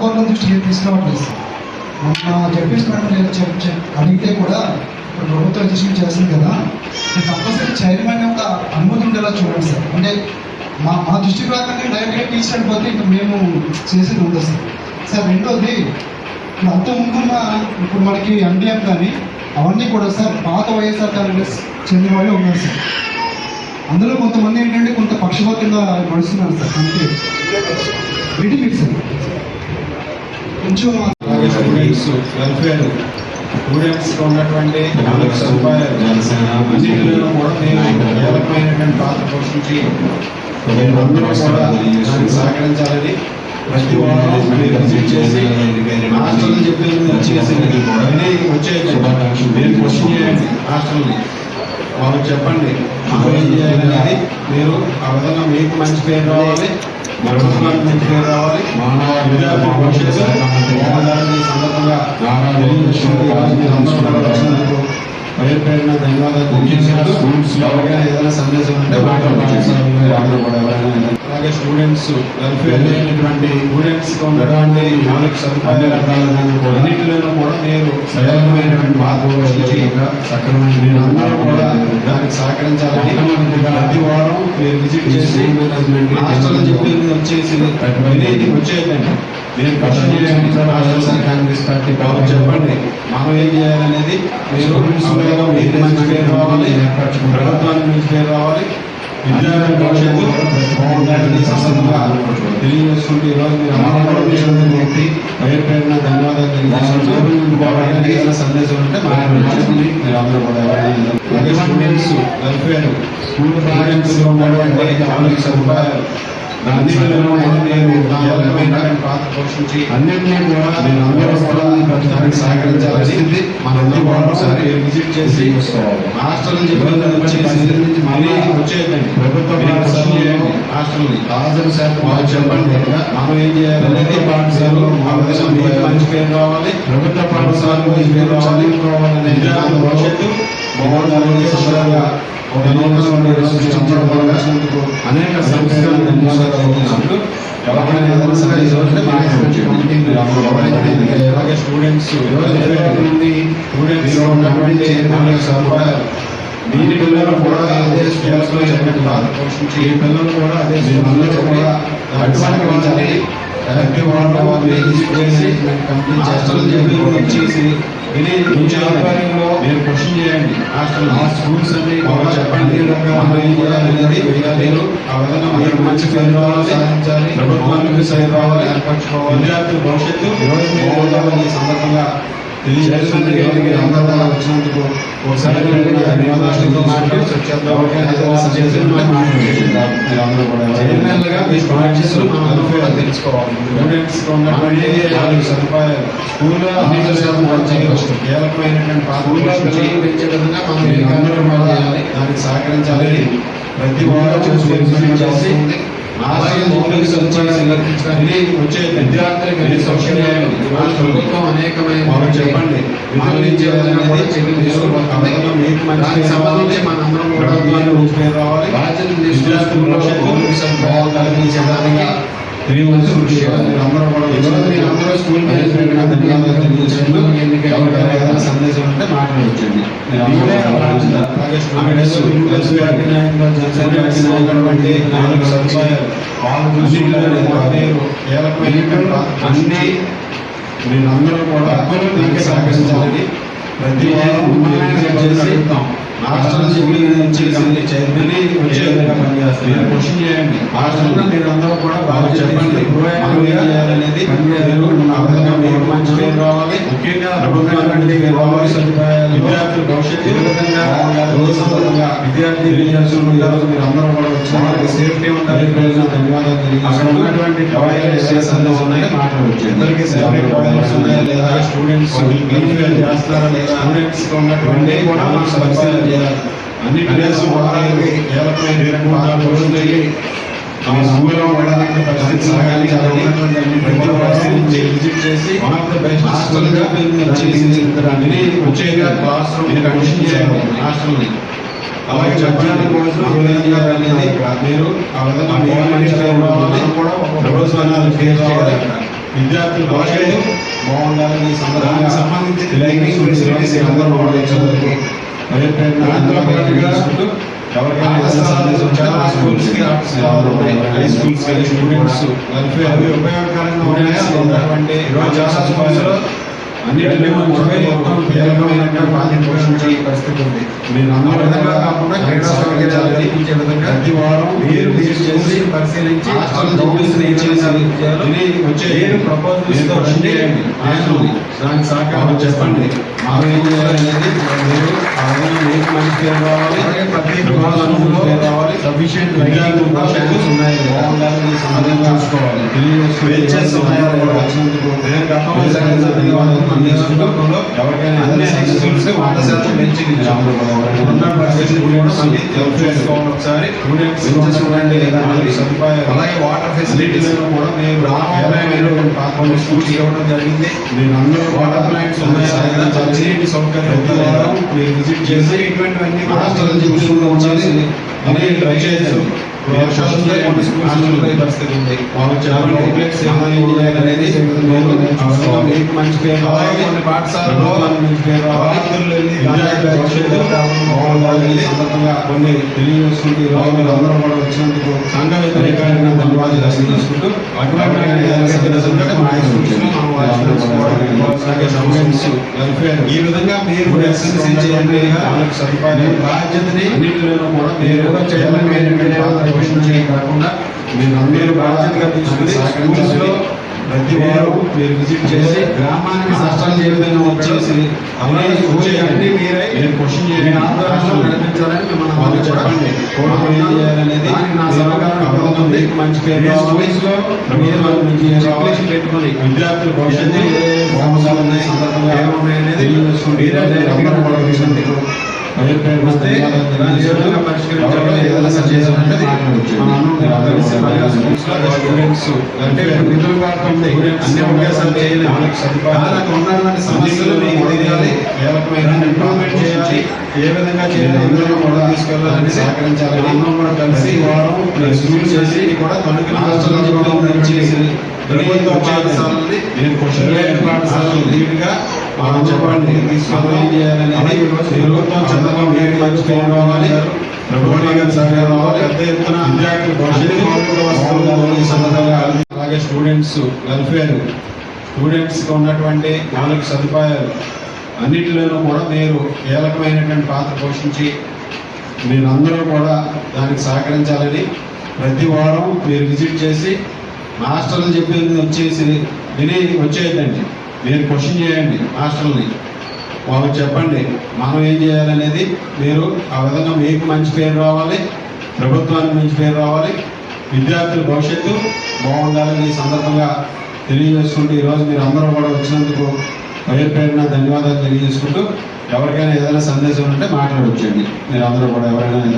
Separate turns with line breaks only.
పాలకొండ దృష్టికి తీసుకురావట్లేదు సార్ మొన్న చెప్పేసినట్టు నేను చెప్ చెప్ అడిగితే కూడా ఇప్పుడు ప్రభుత్వం రిజిస్ట్రేషన్ చేస్తుంది కదా. తప్పనిసరి చైర్మన్ యొక్క అనుమతి ఉండేలా చూడండి సార్. అంటే మా మా దృష్టి ప్రకారం డైరెక్ట్గా తీసుకెళ్ళిపోతే ఇంకా మేము చేసేది ఉండదు సార్. సార్ రెండోది ఇప్పుడు అంత ముందున్న ఇప్పుడు మనకి ఎండిఎం కానీ అవన్నీ కూడా సార్ పాత వైఎస్ఆర్ కాంగ్రెస్ చెందిన వాళ్ళే ఉన్నారు సార్. అందులో కొంతమంది ఏంటంటే కొంత పక్షపాతంగా నడుస్తున్నారు సార్. అంటే మీటింగ్ సార్. కొంచెం
స్టూడెంట్స్ వెల్ఫేర్ స్టూడెంట్స్ ఉన్నటువంటి సదుపాయాలు అన్నింటిలో కూడా నేను కీలకమైనటువంటి పాత్ర పోషించి అందరూ కూడా దానికి సహకరించాలని ప్రతి వాళ్ళు మీరు విజిట్ చేసి హాస్టల్ చెప్పేది వచ్చేసి వచ్చేయండి మీరు క్వశ్చన్ చేయండి హాస్టల్ని వాళ్ళకి చెప్పండి మనం ఏం చేయాలనేది మీరు ఆ విధంగా మీకు మంచి పేరు రావాలి. ప్రభుత్వానికి మంచి పేరు రావాలి. విద్యార్థి భవిష్యత్తు సందర్భంగా తెలియజేస్తున్నది. ఈరోజు మీరు అందరూ కూడా వచ్చినందుకు పేరు పేరున ధన్యవాదాలు తెలియజేస్తూ ఎవరికైనా ఏదైనా సందేశం అలాగే స్టూడెంట్స్ వెల్ఫేర్ లేనటువంటి స్టూడెంట్స్ ఉన్నటువంటి మౌలిక సదుపాయాలు అన్నింటిలోనూ కూడా మీరు సరైనటువంటి మార్గదర్శకంగా సక్రమైన మీరు అందరూ కూడా దానికి సహకరించాలని ప్రతి వారం మీరు విజిట్ చేసి హాస్టల్ చెప్పింది వచ్చేసి వచ్చేదండి మీరు క్వశ్చన్ కాంగ్రెస్ పార్టీ బాబు చెప్పండి. మనం ఏం చేయాలనేది మీరు మీకు మంచి పేరు రావాలి ప్రభుత్వానికి మంచి పేరు రావాలి. తెలియజేసుకుంటూ ఈరోజు మీరు పేరు పేరున ధన్యవాదాలు సందేశం ఉంటే మాట్లాడండి మీరు అందరూ కూడా ఎవరైనా వెల్ఫేర్ స్కూల్ స్టూడెంట్స్ ఉన్నటువంటి సదుపాయాలు పోషించి అన్నింటినీ కూడా నేను అందరూ కూడా దానికి సహకరించాల్సింది మనందరూ కూడా ఒకసారి విజిట్ చేసి హాస్టల్ వచ్చేసి మళ్ళీ వచ్చేదండి ప్రభుత్వ పాఠశాలలో హాస్టల్ని హాజరు శాతం బాగా చెప్పండి. మనం ఏం చేయాలనేది పాఠశాలలో మా విధంగా మీకు మంచి పేరు రావాలి. ప్రభుత్వ పాఠశాలలో మంచి పేరు చదువుకోవాలనే విద్యార్థుల భవిష్యత్తు బాగుండాలని సందర్భంగా ఒక నూతన సృష్టించడం వల్ల అనేక సంస్థలు ఎవరైనా ఏదైనా అలాగే స్టూడెంట్స్ నుండి స్టూడెంట్స్ ఉన్నటువంటి సదుపాయాలు దీని పిల్లలు కూడా అదే స్కూల్స్లో చెప్పినట్టు ఈ పిల్లలు కూడా అదే అందరూ కూడా అటువంటి వాళ్ళని ప్రతి వాళ్ళు వాళ్ళు కంప్లీట్ చేస్తారు చేసి మీ ఆధ్వర్యంలో మీరు క్వశ్చన్ చేయండి. హాస్టల్ ఆ స్కూల్స్ అన్ని చెప్పండి మంచి సాధించాలి. ప్రభుత్వానికి ఏర్పరచుకోవాలి. విద్యార్థుల భవిష్యత్తు ఈ సందర్భంగా తెలియజేస్తుంది అందరూ వచ్చినందుకు ఒకసారి తెలుసుకోవాలి. సదుపాయాలు. స్కూల్లో అన్ని శాతం కీలకమైనటువంటి చేయాలి. దానికి సహకరించాలి ప్రతి వారం చూసి చేసి వచ్చే విద్యార్థులకు వెళ్ళి సోషల్ ప్రభుత్వం అనేకమైన చెప్పండి. సంబంధించి మనందరం కూడా బాధ్యతలు విద్యార్థుల విషయాలు అందరూ కూడా ఈరోజు మీరు అందరూ స్కూల్ మేనేజ్మెంట్గా ధన్యవాదాలు తెలియజేస్తూ ఎవరికైనా ఏదైనా సందేశం ఉంటే మాట్లాడవచ్చండి అలాగే స్టూడెంట్స్ వెల్ఫేర్ అధినాయంలో జనసేన అధినాయకులటువంటి నాలుగు దృష్టిలో మీరు కీలకమైనటువంటి పాత్ర అన్ని మీరందరూ కూడా దీనికి సహకరించాలని ప్రతి వారం చేసి హాస్టల్ నుంచి చైర్మన్ వచ్చే మీరు చేయండి మీరు అందరూ కూడా బాగా చెప్పండి అనేది రావాలి ముఖ్యంగా ప్రభుత్వానికి విద్యార్థుల భవిష్యత్తు ఏ విధంగా రోజు సందర్భంగా విద్యార్థి విద్యార్థులు మీరు అందరూ కూడా వచ్చి సేఫ్టీ ఉండాలి. అక్కడ ఉన్నటువంటి సందేశం ఉన్నాయో అందరికీ సెపరేట్ టాయిలెట్స్ ఉన్నాయా లేదా స్టూడెంట్స్ చేస్తారా లేదా స్టూడెంట్స్ ఉన్నటువంటి సదుపాయాలు చేయాలి. అన్ని ప్లేస్ వాళ్ళకి ఆ స్కూల్లో ఉండడానికి పరిస్థితి విజిట్ చేసి వచ్చేగా క్లాస్ రూమ్ కమిషన్ చేయాలి. హాస్టల్ని అలాగే ఏం చేయాలనేది మీరు ఆ విధంగా మీరు మంచి పేరు రావాలి ప్రభుత్వాన్ని ఫేస్ చేయాలి. విద్యార్థుల భవిష్యత్తు బాగుండాలని
సంబంధించి అందరూ
అందరూ
వాడేందుకు
పేరు పేరున
దాంతో పాటుగా
తెలియజేసుకుంటూ ఎవరికైనా
ఆట
ఏదైనా
స్థలాలు
సందేశం ఉంటే
చాలా స్కూల్స్కి ఆట స్థలాలు ఉన్నాయి.
హై స్కూల్స్కి స్టూడెంట్స్ వెల్ఫేర్
అవి ఉపయోగకరంగా ఉన్నాయి.
స్టూడెంట్స్ ఉన్నటువంటి
ఈరోజు చాలా స్కూల్స్లో
అన్నిటిలో
ముప్పై మొత్తం కీలకమైనటువంటి పాత్ర పోషించే పరిస్థితి ఉంది
మీరు
ఆ
అందరూ
విధంగా కాకుండా క్రీడా సౌకర్యాలు కల్పించే విధంగా
ప్రతి వారం
మీరు విజిట్ చేసి పరిశీలించి
వచ్చే
నేను.
చేయండి.
దానికి సహకారం
చెప్పండి మాకు ఏం చేయాలనేది మీరు ఆ విధంగా మీకు మంచి పేరు రావాలి
ప్రతి
పేరు
సఫిషియెంట్
ఉన్నాయి సందర్భంగా చూసుకోవాలి
ఉన్నాయా
ఎవరికైనా
అన్ని స్కూల్స్ వంద శాతం కూడా మళ్ళీ ఒకసారి.
స్టూడెంట్స్
ఉండండి
సదుపాయాలు
అలాగే వాటర్ ఫెసిలిటీస్.
కూడా మీరు
రామాయణమైనటువంటి కొన్ని స్కూల్స్ ఇవ్వడం జరిగింది.
మీరు అందరూ
వాటర్ ప్లాంట్స్ ఉన్నాయా. మంచినీటి సౌకర్యం
ప్రతి మీరు విజిట్ చేసి
ఇటువంటివన్నీ కూడా
చూసుకుంటూ ఉండాలి. అన్ని ట్రై చేయొచ్చు
వర్షాలు ఉంటాయి, కొన్ని స్కూల్స్ ఉంటాయి, పరిస్థితి ఉంది
వాళ్ళు చెప్పండి
అవుట్లెట్స్ ఏమైనా చేయాలనేది
మీరు అవసరం మీకు మంచి పేరు
అలాగే కొన్ని పాఠశాలలో
మంచి పేరు సందర్భంగా కొన్ని తెలియజేసుకుంటూ ఈ రోజు మీరు అందరూ కూడా వచ్చినందుకు సంఘ వ్యతిరేకంగా ధన్యవాదాలు తెలియజేసుకుంటూ అటువంటి
ఈ విధంగా మీరు చేయండి బాధ్యతని
కూడా మీరు
ఏదో కాకుండా
మీరు
మీరు
అందరూ
బాధ్యతగా తీసుకుని
ప్రతి వారం మీరు విజిట్ చేసి
గ్రామానికి
హాస్టల్ ఏ విధంగా వచ్చేసి
అలాగే
అన్ని
మీరే
మీరు క్వశ్చన్
నడిపించాలని మిమ్మల్ని
వాళ్ళు చెప్పండి. చేయాలనేది
నా
మీరు
సహకారం
మంచి పేరు
మీ
రావాలి.
స్కూల్స్లో
ప్రభుత్వానికి మంచి పేరు
చెక్
రావాలి.
లిస్ట్ పెట్టుకొని
విద్యార్థుల భవిష్యత్తు సందర్భంగా
ఏమున్నాయనేది
తెలియజేసుకుంటూ
అంటే
వెల్ఫేర్
కాకుండా అన్ని ఒకేసారి చేయలేము ఉన్నటువంటి సమస్యలు మీకు ఇంప్రూవ్మెంట్ చేయాలి ఏ విధంగా చేయాలి ఏ విధంగా కూడా తీసుకెళ్ళాలని
సహకరించాలి
అందరం కూడా కలిసి
వారం
చేసి కూడా తనకి
హాస్టల్
కూడా
చేసి
ప్రభుత్వ పాఠశాలని
నేను
పాఠశాలలు లీడ్గా
మనం చెప్పండి తీసుకుని ఏం చేయాలనేది నాయుడు సహకారం రావాలి పెద్ద ఎత్తున విద్యార్థుల మౌలిక వసతులు సందర్భంగా అలాగే స్టూడెంట్స్ వెల్ఫేర్ స్టూడెంట్స్కి ఉన్నటువంటి మౌలిక సదుపాయాలు. అన్నిటిలోనూ కూడా మీరు కీలకమైనటువంటి పాత్ర పోషించి మీరందరూ కూడా దానికి సహకరించాలని ప్రతి వారం మీరు విజిట్ చేసి మాస్టర్లు చెప్పింది వచ్చేసి విని వచ్చేయద్దండి. మీరు క్వశ్చన్ చేయండి మాస్టర్ని వాళ్ళకి చెప్పండి మనం ఏం చేయాలనేది? మీరు ఆ విధంగా మీకు మంచి పేరు రావాలి ప్రభుత్వానికి మంచి పేరు రావాలి. విద్యార్థుల భవిష్యత్తు బాగుండాలని ఈ సందర్భంగా తెలియజేసుకుంటూ ఈరోజు మీరు అందరూ కూడా వచ్చినందుకు పేరు పేరున ధన్యవాదాలు తెలియజేసుకుంటూ ఎవరికైనా ఏదైనా సందేశం ఉంటే మాట్లాడొచ్చండి మీరు అందరూ కూడా ఎవరైనా ఏదైనా